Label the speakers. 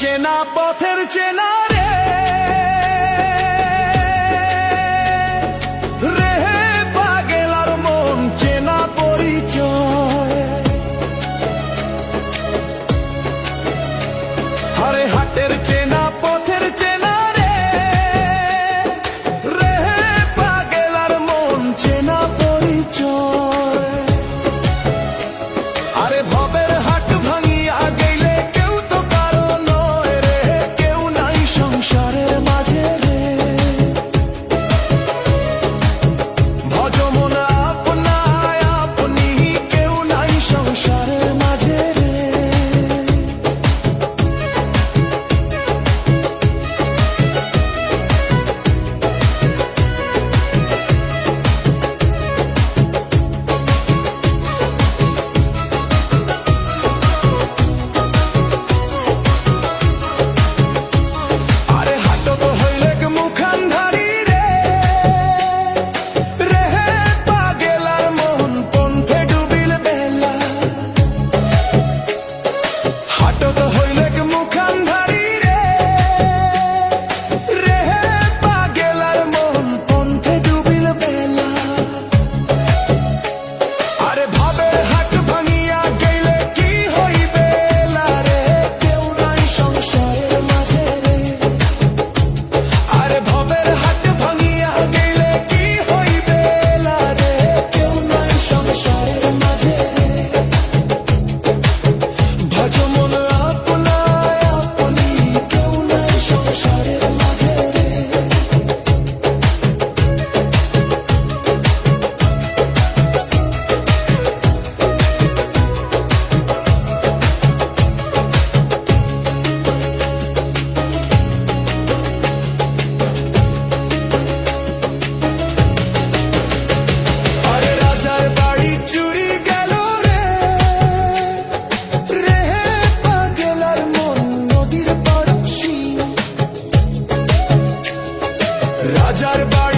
Speaker 1: চেনা পথের চেনা হাজার বাড়ি